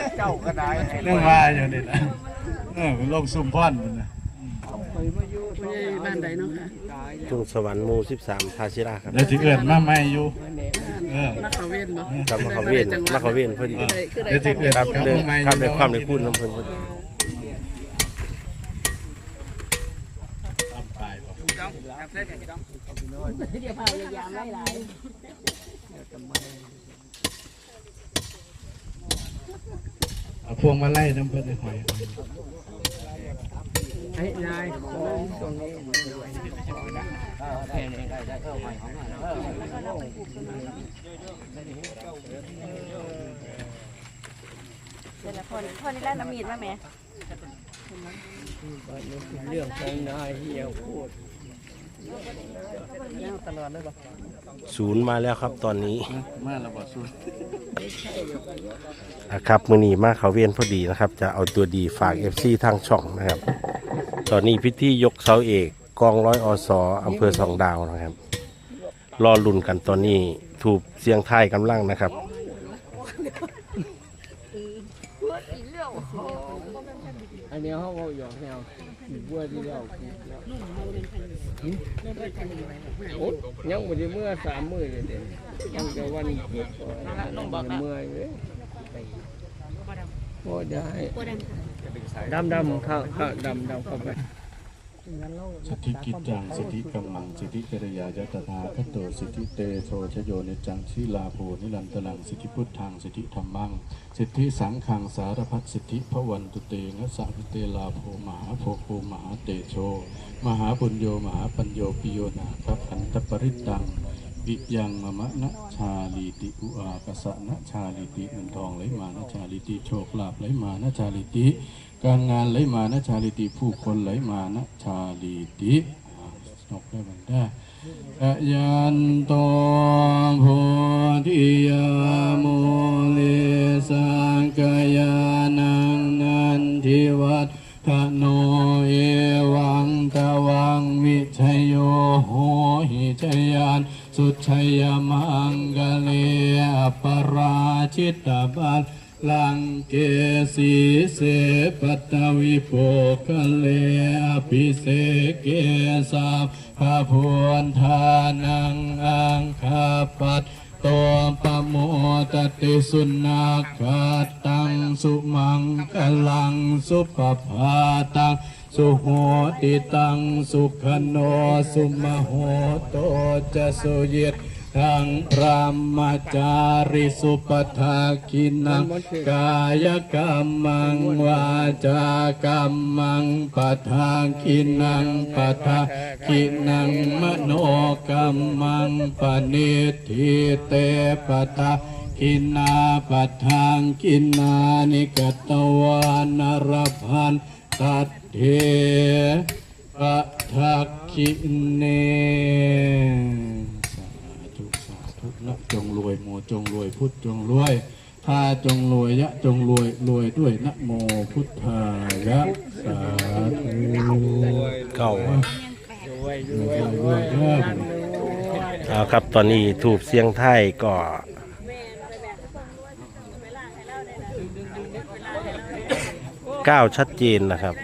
ดเจ้าก็ได้เรื่องว่าอยู่นี่แหละเออลงซุ่มพ่อนมันนะผู้ใหญ่บ้านใดเนาะค่ะทุ่งสวรรค์หมู่13ทาชิราครับเดี๋ยวที่เกิดมาใหม่อยู่เออนักเขาเวนบ่ครับมาเขาเวียนมาเขาเวียนพอดีคือได้เดี๋ยวที่เกิดครับกับเดินมาใหม่อครับยู่ในความในพูดน้ำเพิ่นพอดีทำไปบ่เดี๋ยวพายายามไล่หลาย เอาพวงมาไล่น้ำเพิ่นให้หอยให้นายตรงนี้เดี๋ยวนะพ่อพ่อนี่ได้น้ำมีดมาไหมเรื่องของนายเฮียพูดแล้ว ตลอดเลยบ่ศูนย์มาแล้วครับตอนนี้มาแล้วบ่สู้นะครับมือนี้มาเขาเวียนพอดีนะครับ จะเอาตัวดีฝาก FC ทางช่องนะครับ ตอนนี้พิธียกเสาเอกกองร้อยอสอำเภอสองดาวนะครับ รอลุ่นกันตอนนี้ถูกเสียงไทายกำลังนะครับอันนี้เขาบอกหยอกแนว บัวที่เราโอ๊ยยังบ่ได้เมื่อสามมื้อเลยเด้ยังจะวันเกิดก่อนเมื่อเลยโอ้ได้ดำดำเข้าเข้าดำดำเข้าไป สติกิจจังสติกัมมังสติกิริยายตถาคตโตสิทธิเตโชชโยนิจังชีลาโภนิรันตลังสิทธิพุทธังสิทธิธรรมัง สิทธิสังขังสารพัดสิทธิพระวันตุเตนะสะพุเตลาโภมหาโภโคมหาเตโช มหาบุญโยมหาปัญโยปิโยนาคับอันตปริตตังวิยังมมะนะชาลีติอุอาปสะนะชาลีติเงินทองไหลมานะชาลีติโชคลาภไหลมานะชาลีติ การงานไหลมานะชาลีติผู้คนไหลมานะชาลีติอ่านกได้บันได้อะยันโตโพธิยาโมเลสังกายานังนันทิวัฒโนเอวังตะวังวิชยโยโหหิชยานสุชัยมังกะเลปราชิตบั เกสีเสปัตวิโปกะเลอภิเสเกสาพระพวนทานังอังคาปัตโตปะโมตติสุนาคาตังสุมังกลังสุปภาตังสุโหติตังสุขโนสุมโหโตจะสุยิต ทังพระมจาริสุปทาคินังกายกรรมังวาจากรรมังปทาคินังปทาคินังมโนกรรมังปณิทิเตปทาคินาปทางคินานิกตวานรพันตัดเทปทักคิเนสาธุสาธุน จงรวยโมจงรวยพุทธจงรวยพาจงรวยยะจงรวยรวยด้วยนะโมพุทธายะสาธุเก่ารวยรวยรวยรวยเอาครับตอนนี้ถูกเสียงไทยก็ก้าวชัดเจนนะครับ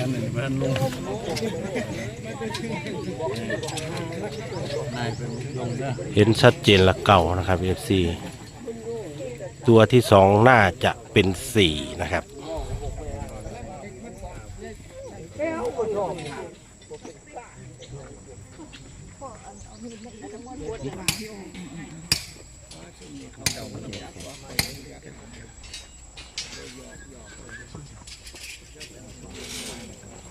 เอาแค่หนึ่งบ้านลงนายเป็นลงนะเห็นชัดเจนละเก่านะครับ FC ตัวที่สองน่าจะเป็นสี่นะครับ Yeah.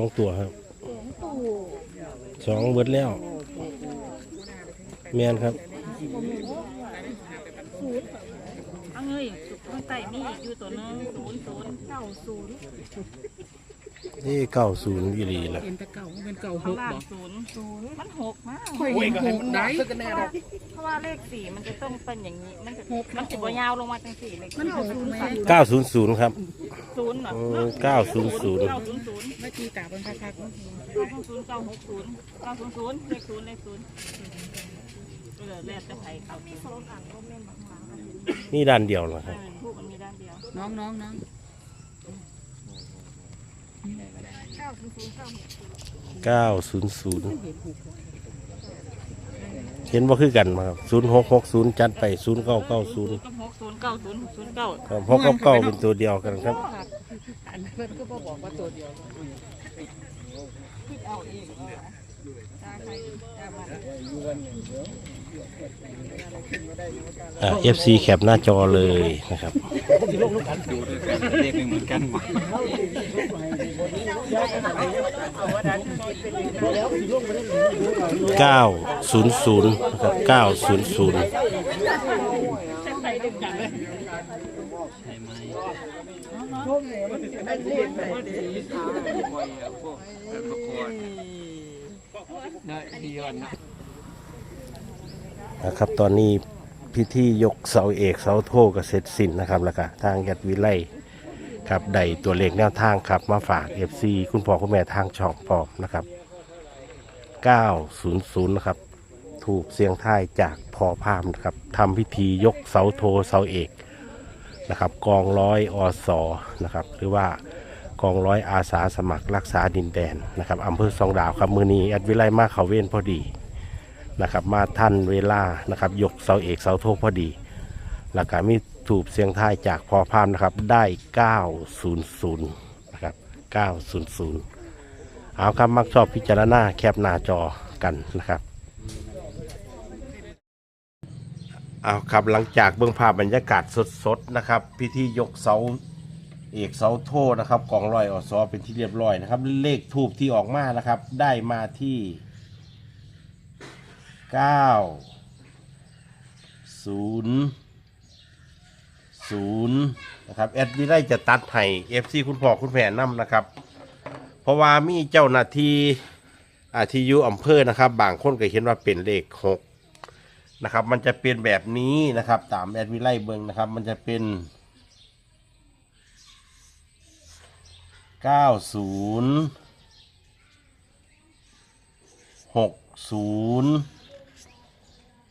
องตัวครับสองเบิดแล้ว แมนครับเอาเงยสุดข้างใต้มีอีกอยู่ตัวนึงศูนย์ศูนย์เก้าศูนย์นี่เก้าศูนย์อีหลีละเป็นแตะเก่าเป็นเก่าหข้างกล่างศูนย์ศูนย์มันหกมากค่อยเห็นหกได้เพราะว่าเลขสี่มันจะต้องเป็นอย่างนี้ มันจะมันจะบ่ยาวลงมาจังสี่เลขมันหกไหมเก้าศูนย์ศูนย์ครับ ศูนย์เหรออืมเก้าศูนย์ศูนย์เก้าศูนย์ศูนย์เมื่อกี้ตาเป็นคักๆเก้าศูนย์ศูนย์เก้าหกศูนย์เก้าศูนย์ศูนย์เลขศูนย์เลขศูนย์เออเลขจะไผ่เขามีสองอันก็แม่นบางหลังนี่ด้านเดียวนะครับทูกมันมีด้านเดียว น้องน้องน้องเก้าศูนย์ศูนย์เก้าหกศูนย์เก้าศูนย์ศูนย์ เห็นว่าคือกันมาครับศูนย์หกหกศูนย์จัดไปศูนย์เก้าเก้าศูนย์กับหกศูนย์เก้าศูนย์ศูนย์เก้าครับหกกับเก้าเป็นตัวเดียวกันครับ อันเพื่อนก็บอกว่าตัวเดียวเอ เอฟซีแคปหน้าจอเลยนะครับเลขหนึ่เหมือนกันหมดเก้าศูนย์ศูนย์นะครับเก้าศูนย์ศูนย์ได้ดีวันนะ นะครับ ตอนนี้พิธียกเสาเอกเสาโทก็เสร็จสิ้นนะครับแล้วก็ทางยัดวิไลครับได้ตัวเลขแนวทางครับ มาฝาก FC คุณพ่อคุณแม่ทางช่องพ่อมนะครับ 900นะครับถูกเสียงทายจากพอพามนะครับทำพิธียกเสาโทเสาเอกนะครับ กองร้อยอสอนะครับ หรือว่ากองร้อยอาสาสมัครรักษาดินแดนนะครับอำเภอสองดาวครับมือนี้แอดวิไลมาเขาเว้นพอดี นะครับมาทันเวลานะครับยกเสาเอกเสาโทพอดีแล้วก็มีถูกเสียงทายจากพอพามนะครับได้ 900นะครับ900 เอาครับมักชอบพิจารณาแคปหน้าจอกันนะครับเอาครับหลังจากเบื้องภาพบรรยากาศสดๆนะครับ พิธียกเสาเอกเสาโทนะครับกองร้อยอสอเป็นที่เรียบร้อยนะครับ เลขทูบที่ออกมานะครับ ได้มาที่ เก้าศูนย์ศูนย์นะครับแอดนี้ได้จะตัดให้เอฟซีคุณพ่อคุณแผ่นำนะครับ เพราะว่ามีเจ้าหน้าที่อาทียู่อำเภอนะครับ บางคนก็เห็นว่าเป็นเลขหกนะครับมันจะเป็นแบบนี้นะครับ ตามแอดมิไลเบิงนะครับ มันจะเป็น 90 60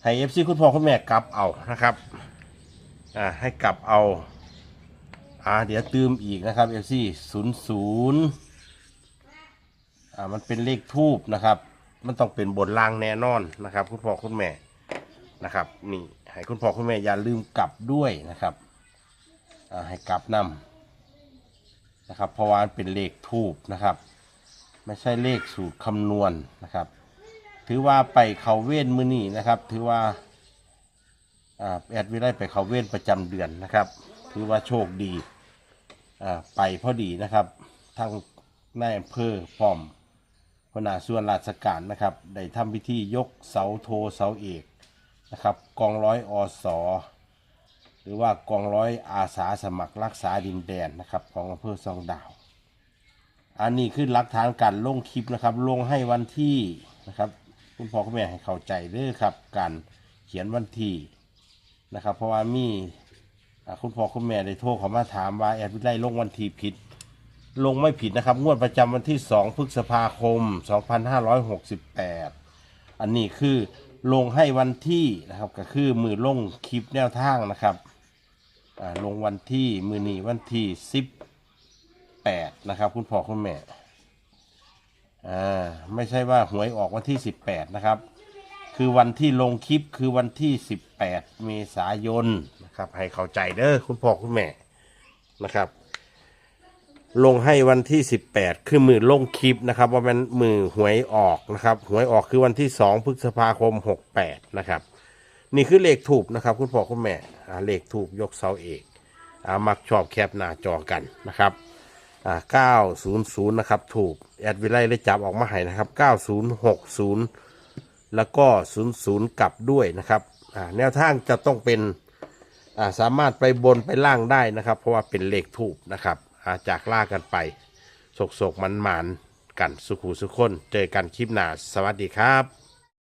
ให้เอฟซีคุณพ่อคุณแม่กลับเอานะครับ อ่าให้กลับเอา อ่า เดี๋ยวตืมอีกนะครับเอฟซีศูนย์ศูนย์อ่ามันเป็นเลขทูบนะครับ มันต้องเป็นบทล่างแน่นอนนะครับ คุณพ่อคุณแม่นะครับ นี่ให้คุณพ่อคุณแม่อย่าลืมกลับด้วยนะครับอ่าให้กลับนำนะครับเพราะว่าเป็นเลขทูบนะครับ ไม่ใช่เลขสูตรคำนวณนนะครับ ถือว่าไปเขาเว้นมือนี่นะครับ ถือว่าอ่าแอดวิได้ไปเขาเว้นประจำเดือนนะครับ ถือว่าโชคดีอ่าไปพอดีนะครับทั้งนายอำเภอพร้อมหัวหน้าส่วนราชการนะครับได้ทำพิธียกเสาโทเสาเอกนะครับกองร้อยอสอหรือว่ากองร้อยอาสาสมัครรักษาดินแดนนะครับของอำเภอซองดาว อันนี้คือหลักฐานการลงคลิปนะครับลงให้วันที่นะครับ คุณพ่อคุณแม่ให้เข้าใจเด้อครับ การเขียนวันที่นะครับ เพราะว่ามีคุณพ่อคุณแม่ได้โทรเขามาถามว่าแอดวิไลลงวันที่ผิด ลงไม่ผิดนะครับ งวดประจำวันที่ 2 พฤษภาคม 2568 อันนี้คือลงให้วันที่นะครับ ก็คือมือลงคลิปแนวทางนะครับลงวันที่มือนีวันที่ 18 นะครับ คุณพ่อคุณแม่ อ่าไม่ใช่ว่าหวยออกวันที่ 18 นะครับ คือวันที่ลงคลิปคือวันที่ 18 เมษายนนะครับ ให้เข้าใจเด้อคุณพ่อคุณแม่นะครับ ลงให้วันที่ 18 คือมือลงคลิปนะครับ ว่ามันมือหวยออกนะครับหวยออกคือวันที่ 2 พฤษภาคม 68 นะครับ นี่คือเลขถูกนะครับ คุณพ่อคุณแม่อ่าเลขถูกยกเสาเอกอามักชอบแคปหน้าจอกันนะครับ อ่าเก้าศูนย์ศูนย์นะครับ ถูกแอดวิไลได้จับออกมาให้นะครับเก้าศูนย์หกศูนย์แล้วก็ศูนย์ศูนย์กลับด้วยนะครับอ่าแนวทางจะต้องเป็นอ่าสามารถไปบนไปล่างได้นะครับ เพราะว่าเป็นเลขถูกนะครับอ่าจากล่ากันไปโศกโศกมันหมานกันสุขูสุขคน เจอกันคลิปหน้าสวัสดีครับ